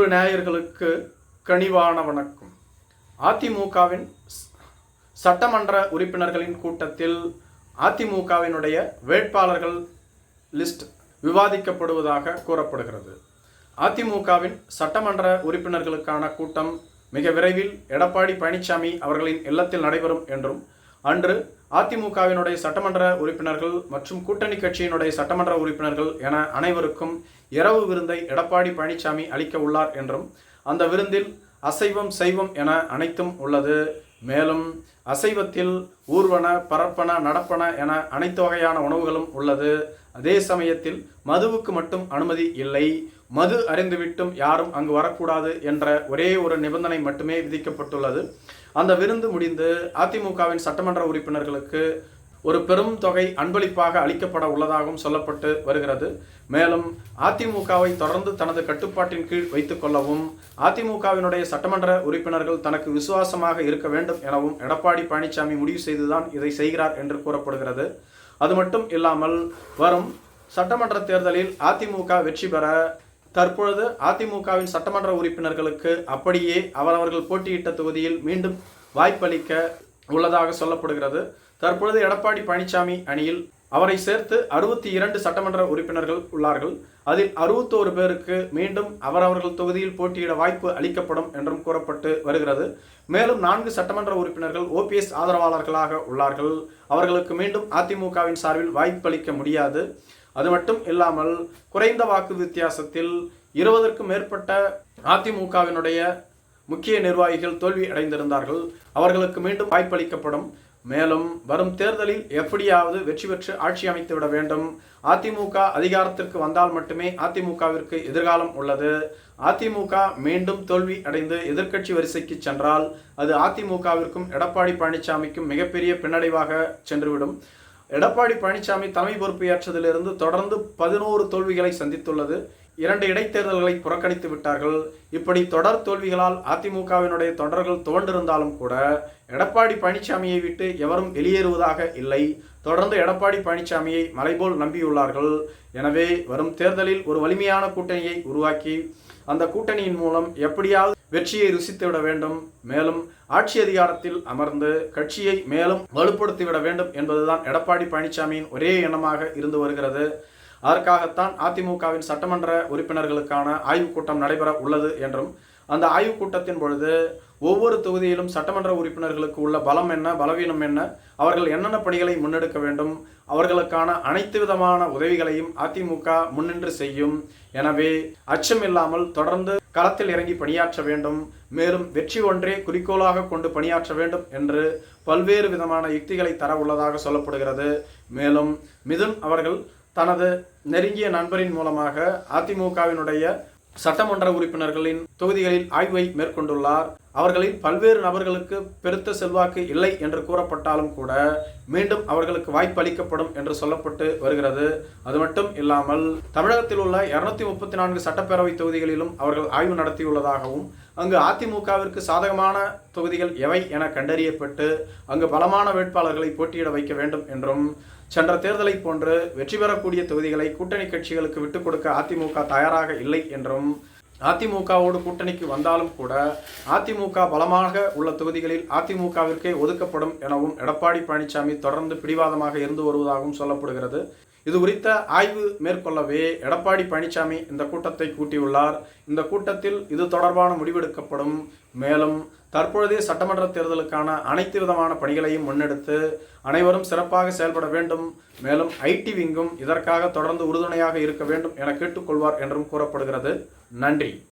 அன்பு நேயர்களுக்கு கனிவான வணக்கம். அதிமுகவின் சட்டமன்ற உறுப்பினர்களின் கூட்டத்தில் அதிமுகவினுடைய வேட்பாளர்கள் லிஸ்ட் விவாதிக்கப்படுவதாக கூறப்படுகிறது. அதிமுகவின் சட்டமன்ற உறுப்பினர்களுக்கான கூட்டம் மிக விரைவில் எடப்பாடி பழனிசாமி அவர்களின் இல்லத்தில் நடைபெறும் என்றும் அன்று அதிமுகவினுடைய சட்டமன்ற உறுப்பினர்கள் மற்றும் கூட்டணி கட்சியினுடைய சட்டமன்ற உறுப்பினர்கள் என அனைவருக்கும் இரவு விருந்தை எடப்பாடி பழனிசாமி அளிக்க உள்ளார் என்றும் அந்த விருந்தில் அசைவம் சைவம் என அனைத்தும் உள்ளது. மேலும் அசைவத்தில் ஊர்வன பரப்பன நடப்பன என அனைத்து வகையான உணவுகளும் உள்ளது. அதே சமயத்தில் மதுவுக்கு மட்டும் அனுமதி இல்லை. மது அறிந்துவிட்டும் யாரும் அங்கு வரக்கூடாது என்ற ஒரே ஒரு நிபந்தனை மட்டுமே விதிக்கப்பட்டுள்ளது. அந்த விருந்து முடிந்து அதிமுகவின் சட்டமன்ற உறுப்பினர்களுக்கு ஒரு பெரும் தொகை அன்பளிப்பாக அளிக்கப்பட உள்ளதாகவும் சொல்லப்பட்டு வருகிறது. மேலும் அதிமுகவை தொடர்ந்து தனது கட்டுப்பாட்டின் கீழ் வைத்துக் கொள்ளவும் அதிமுகவினுடைய சட்டமன்ற உறுப்பினர்கள் தனக்கு விசுவாசமாக இருக்க வேண்டும் எனவும் எடப்பாடி பழனிசாமி முடிவு செய்துதான் இதை செய்கிறார் என்று கூறப்படுகிறது. அது மட்டும் இல்லாமல் வரும் சட்டமன்ற தேர்தலில் அதிமுக வெற்றி பெற தற்பொழுது அதிமுகவின் சட்டமன்ற உறுப்பினர்களுக்கு அப்படியே அவரவர்கள் போட்டியிட்ட தொகுதியில் மீண்டும் வாய்ப்பளிக்க உள்ளதாக சொல்லப்படுகிறது. தற்பொழுது எடப்பாடி பழனிசாமி அணியில் அவரை சேர்த்து அறுபத்தி இரண்டு சட்டமன்ற உறுப்பினர்கள் உள்ளார்கள். அதில் அறுபத்தோரு பேருக்கு மீண்டும் அவரவர்கள் தொகுதியில் போட்டியிட வாய்ப்பு அளிக்கப்படும் என்றும் கூறப்பட்டு வருகிறது. மேலும் நான்கு சட்டமன்ற உறுப்பினர்கள் ஓபிஎஸ் ஆதரவாளர்களாக உள்ளார்கள். அவர்களுக்கு மீண்டும் அதிமுகவின் சார்பில் வாய்ப்பளிக்க முடியாது. அது மட்டும் இல்லாமல் குறைந்த வாக்கு வித்தியாசத்தில் இருபதற்கும் மேற்பட்ட அதிமுகவினுடைய முக்கிய நிர்வாகிகள் தோல்வி அடைந்திருந்தார்கள். அவர்களுக்கு மீண்டும் வாய்ப்பளிக்கப்படும். மேலும் வரும் தேர்தலில் எப்படியாவது வெற்றி பெற்று ஆட்சி அமைத்து விட வேண்டும். அதிமுக அதிகாரத்திற்கு வந்தால் மட்டுமே அதிமுகவிற்கு எதிர்காலம் உள்ளது. அதிமுக மீண்டும் தோல்வி அடைந்து எதிர்க்கட்சி வரிசைக்கு சென்றால் அது அதிமுகவிற்கும் எடப்பாடி பழனிசாமிக்கும் மிகப்பெரிய பின்னடைவாக சென்றுவிடும். எடப்பாடி பழனிசாமி தலைமை பொறுப்பு ஏற்றதிலிருந்து தொடர்ந்து பதினோரு தோல்விகளை சந்தித்துள்ளது. இரண்டு இடைத்தேர்தல்களை புறக்கணித்து விட்டார்கள். இப்படி தொடர் தோல்விகளால் அதிமுகவினுடைய தொண்டர்கள் துவண்டிருந்தாலும் கூட எடப்பாடி பழனிசாமியை விட்டு எவரும் வெளியேறுவதாக இல்லை. தொடர்ந்து எடப்பாடி பழனிசாமியை மலைபோல் நம்பியுள்ளார்கள். எனவே வரும் தேர்தலில் ஒரு வலிமையான கூட்டணியை உருவாக்கி அந்த கூட்டணியின் மூலம் எப்படியாவது வெற்றியை ருசித்து விட வேண்டும். மேலும் ஆட்சி அதிகாரத்தில் அமர்ந்து கட்சியை மேலும் வலுப்படுத்தி விட வேண்டும் என்பதுதான் எடப்பாடி பழனிசாமியின் ஒரே எண்ணமாக இருந்து வருகிறது. அதற்காகத்தான் அதிமுகவின் சட்டமன்ற உறுப்பினர்களுக்கான ஆய்வுக் கூட்டம் நடைபெற உள்ளது என்றும் அந்த ஆய்வுக் கூட்டத்தின் பொழுது ஒவ்வொரு தொகுதியிலும் சட்டமன்ற உறுப்பினர்களுக்கு உள்ள பலம் என்ன பலவீனம் என்ன அவர்கள் என்னென்ன பணிகளை முன்னெடுக்க வேண்டும் அவர்களுக்கான அனைத்து விதமான உதவிகளையும் அதிமுக முன்னின்று செய்யும். எனவே அச்சம் இல்லாமல் தொடர்ந்து களத்தில் இறங்கி பணியாற்ற வேண்டும் மேலும் வெற்றி ஒன்றே குறிக்கோளாக கொண்டு பணியாற்ற வேண்டும் என்று பல்வேறு விதமான யுக்திகளை தர உள்ளதாக சொல்லப்படுகிறது. மேலும் மிதுன் அவர்கள் தனது நெருங்கிய நண்பரின் மூலமாக அதிமுகவினுடைய சட்டமன்ற உறுப்பினர்களின் தொகுதிகளில் ஆய்வை மேற்கொண்டுள்ளார். அவர்களின் பல்வேறு நபர்களுக்கு பெருத்த செல்வாக்கு இல்லை என்று கூறப்பட்டாலும் கூட மீண்டும் அவர்களுக்கு வாய்ப்பு அளிக்கப்படும் என்று சொல்லப்பட்டு வருகிறது. அது மட்டும் இல்லாமல் தமிழகத்தில் உள்ள இருநூத்தி முப்பத்தி நான்கு சட்டப்பேரவை தொகுதிகளிலும் அவர்கள் ஆய்வு நடத்தியுள்ளதாகவும் அங்கு அதிமுகவிற்கு சாதகமான தொகுதிகள் எவை என கண்டறியப்பட்டு அங்கு பலமான வேட்பாளர்களை போட்டியிட வைக்க வேண்டும் என்றும் சென்ற தேர்தலை போன்று வெற்றி பெறக்கூடிய தொகுதிகளை கூட்டணி கட்சிகளுக்கு விட்டுக் கொடுக்க அதிமுக தயாராக இல்லை என்றும் அதிமுகவோடு கூட்டணிக்கு வந்தாலும் கூட அதிமுக பலமாக உள்ள தொகுதிகளில் அதிமுகவிற்கே ஒதுக்கப்படும் எனவும் எடப்பாடி பழனிசாமி தொடர்ந்து பிடிவாதமாக இருந்து வருவதாகவும் சொல்லப்படுகிறது. இது குறித்த ஆய்வு மேற்கொள்ளவே எடப்பாடி பழனிசாமி இந்த கூட்டத்தை கூட்டியுள்ளார். இந்த கூட்டத்தில் இது தொடர்பான முடிவெடுக்கப்படும். மேலும் தற்பொழுதே சட்டமன்ற தேர்தலுக்கான அனைத்து விதமான பணிகளையும் முன்னெடுத்து அனைவரும் சிறப்பாக செயல்பட வேண்டும். மேலும் ஐடி விங்கும் இதற்காக தொடர்ந்து உறுதுணையாக இருக்க வேண்டும் என கேட்டுக்கொள்வார் என்றும் கூறப்படுகிறது. நன்றி.